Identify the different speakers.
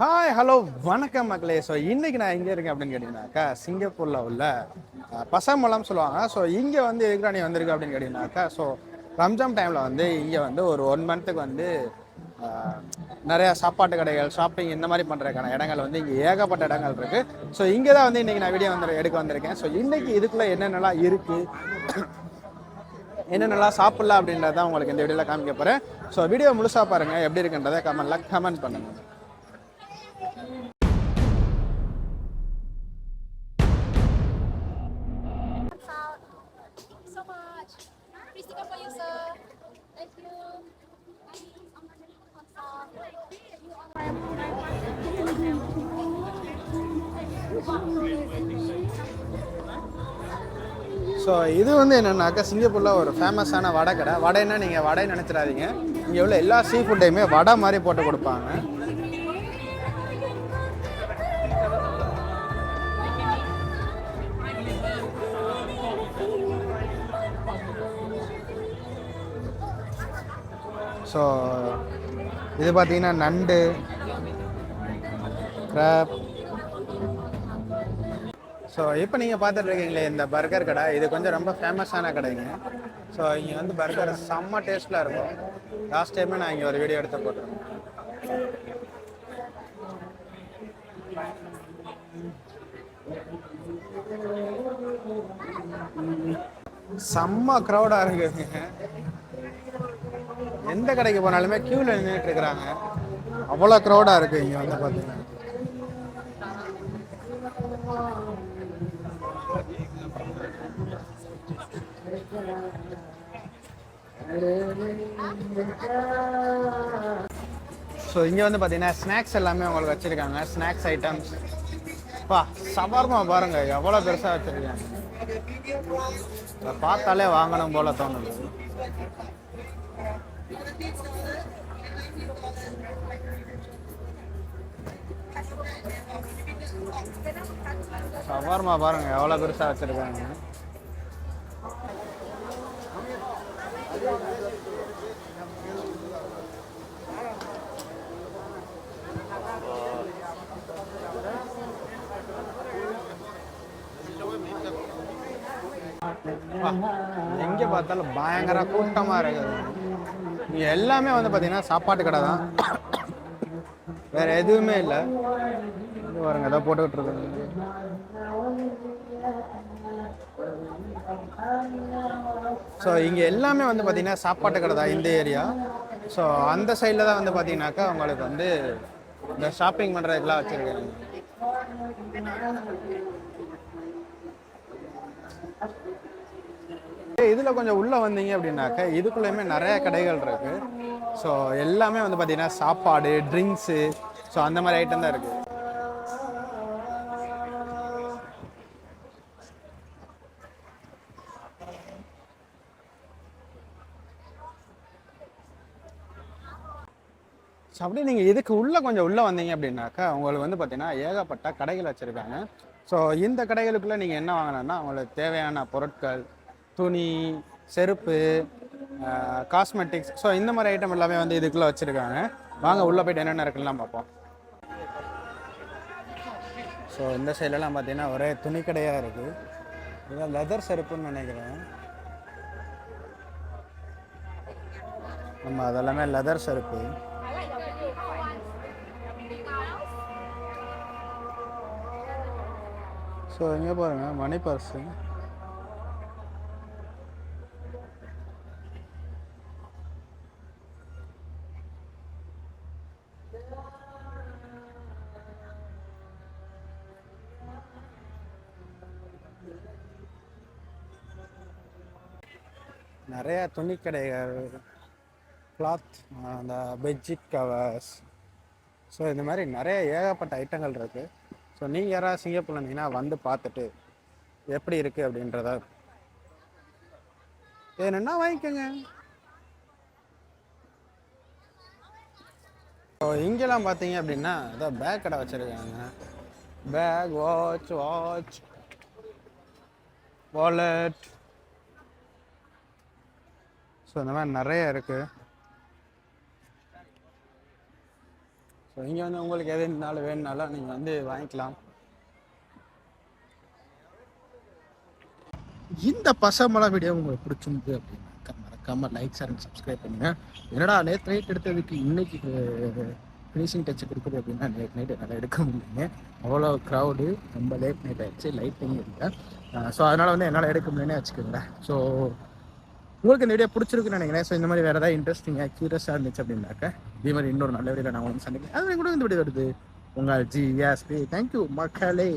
Speaker 1: Hi hello வணக்கம் மக்களே. So இன்னைக்கு நான் எங்கே இருக்கேன் அப்படின்னு கேட்டிங்கனாக்கா சிங்கப்பூரில் உள்ள அஹ், பசமலம் சொல்லுவாங்க. ஸோ இங்கே வந்து எதுக்கு நீ வந்திருக்கு அப்படின்னு கேட்டிங்கனாக்கா ஸோ ரம்ஜான் டைமில் வந்து இங்கே வந்து ஒரு ஒன் மந்த்துக்கு வந்து நிறையா சாப்பாட்டு கடைகள் ஷாப்பிங் இந்த மாதிரி பண்ணுறதுக்கான இடங்கள் வந்து இங்கே ஏகப்பட்ட இடங்கள் இருக்குது ஸோ இங்கே தான் வந்து இன்றைக்கி நான் வீடியோ வந்து எடுக்க வந்திருக்கேன். ஸோ இன்றைக்கி இதுக்குள்ளே என்னென்னலாம் இருக்குது என்னென்னலாம் சாப்பிட்லாம் அப்படின்றத உங்களுக்கு இந்த வீடியோவில் காமிக்க போகிறேன் ஸோ வீடியோ முழுசாக பாருங்கள் எப்படி இருக்குன்றதை கமெண்ட்ல கமெண்ட் பண்ணுங்கள் ஸோ இது வந்து என்னென்னாக்கா சிங்கப்பூரில் ஒரு ஃபேமஸான வடை கடை வடைன்னா நீங்கள் வடை நினச்சிடாதீங்க. இங்கே உள்ள எல்லா சீ ஃபுட்டையுமே வடை மாதிரி போட்டு கொடுப்பாங்க. ஸோ இது பார்த்தீங்கன்னா நண்டு கிராப் ஸோ இப்போ நீங்கள் பார்த்துட்டு இருக்கீங்களே இந்த பர்கர் கடை இது கொஞ்சம் ரொம்ப ஃபேமஸான கடைங்க. ஸோ இங்கே வந்து பர்கர் செம்ம டேஸ்ட்டில் இருக்கும். லாஸ்ட் டைமே நான் இங்கே ஒரு வீடியோ எடுத்து போட்டிருக்கேன் செம்ம க்ரௌடாக இருக்குதுங்க எந்த கடைக்கு போனாலுமே க்யூவில் நின்றுட்டு இருக்கிறாங்க. அவ்வளோ க்ரௌடாக இருக்குது இங்கே வந்து பார்த்தீங்கன்னா ஸோ இங்கே வந்து பார்த்தீங்கன்னா ஸ்நாக்ஸ் எல்லாமே உங்களுக்கு வச்சுருக்காங்க. ஸ்நாக்ஸ் ஐட்டம்ஸ் பா சவர்மா பாருங்க எவ்வளோ பெருசாக வச்சுருக்காங்க. பார்த்தாலே வாங்கணும் போல தோணுது. சவர்மா பாருங்க எவ்வளோ பெருசாக வச்சுருக்காங்க. எங்கே பார்த்தாலும் பயங்கர கூட்டமாக இருக்குது இங்கே எல்லாமே வந்து பார்த்தீங்கன்னா சாப்பாட்டு கடை தான். வேற எதுவுமே இல்லை. இது பாருங்க ஏதோ போட்டுக்கிட்டு இருக்கு ஸோ இங்கே எல்லாமே வந்து பார்த்தீங்கன்னா சாப்பாட்டு கடை தான் இந்த ஏரியா ஸோ அந்த சைடில் தான் வந்து பார்த்தீங்கன்னாக்கா உங்களுக்கு வந்து இந்த ஷாப்பிங் பண்ணுற இதெல்லாம் வச்சுருக்காங்க. இதில் கொஞ்சம் உள்ளே வந்தீங்க அப்படின்னாக்க இதுக்குள்ளேயுமே நிறைய கடைகள் இருக்குது ஸோ எல்லாமே வந்து பார்த்தீங்கன்னா சாப்பாடு ட்ரிங்க்ஸு ஸோ அந்த மாதிரி ஐட்டம் தான் இருக்குது ஸோ அப்படியே நீங்கள் இதுக்கு உள்ளே கொஞ்சம் உள்ளே வந்தீங்க அப்படின்னாக்கா உங்களுக்கு வந்து பார்த்தீங்கன்னா ஏகப்பட்ட கடைகள் வச்சுருக்காங்க. ஸோ இந்த கடைகளுக்குள்ளே நீங்கள் என்ன வாங்கணும்னா உங்களுக்கு தேவையான பொருட்கள் துணி செருப்பு காஸ்மெட்டிக்ஸ் ஸோ இந்த மாதிரி ஐட்டம் எல்லாமே வந்து இதுக்குள்ளே வச்சுருக்காங்க. வாங்க உள்ளே போய்ட்டு என்னென்ன இருக்குலாம் பார்ப்போம். ஸோ இந்த சைட்லலாம் பார்த்தீங்கன்னா ஒரே துணி கடையாக இருக்குது இதெல்லாம் லெதர் செருப்புன்னு நினைக்கிறேன். ஆமாம் அதெல்லாமே லெதர் செருப்பு. ஸோ எங்கே பாருங்கள் மணி பர்ஸு நிறையா துணிக்கடைகள் கிளாத் அந்த பெட்ஷீட் கவர்ஸ் ஸோ இந்த மாதிரி நிறைய ஏகப்பட்ட ஐட்டங்கள் இருக்குது ஸோ நீங்கள் யாராவது சிங்கப்பூர் இருந்தீங்கன்னா வந்து பார்த்துட்டு எப்படி இருக்குது அப்படின்றத வேணும்னா வாங்கிக்கோங்க. ஸோ இங்கெல்லாம் பார்த்தீங்க அப்படின்னா ஏதோ பேக் கடை வச்சுருக்காங்க. Bag watch watch wallet so இந்த மாதிரி நிறைய இருக்குது ஸோ இங்கே வந்து உங்களுக்கு எது இருந்தாலும் வேணுனாலும் நீங்கள் வந்து வாங்கிக்கலாம். இந்த பசமலை வீடியோ உங்களுக்கு பிடிச்சிருந்து அப்படின்னாக்கா மறக்காமல் லைக் ஷேர் அண்ட் சப்ஸ்கிரைப் பண்ணுங்கள் என்னடா நேற்று நைட் எடுத்ததுக்கு இன்னைக்கு ஃபினிஷிங் டச் கொடுக்குது அப்படின்னா லேட் நைட் என்னால் எடுக்க முடியலைங்க. அவ்வளோ க்ரௌடு ரொம்ப லேட் நைட் ஆயிடுச்சு லைட்டிங் இல்லை. ஸோ அதனால் வந்து என்னால் எடுக்க முடியலன்னு வச்சுக்கோங்களேன். ஸோ உங்களுக்கு இந்த வீடியோ பிடிச்சிருக்குன்னு நினைக்கிறேன். ஸோ இந்த மாதிரி வேறு ஏதாவது இன்ட்ரெஸ்டிங்காக க்யூரியஸாக இருந்துச்சு அப்படின்னாக்கா இதே மாதிரி இன்னொரு நல்ல வீடியோ நான் உங்களுக்கு சந்திக்கிறேன். அது கூட இந்த வீடியோ வருது. உங்கள் ஜி எஸ் தேங்க்யூ மக்களே.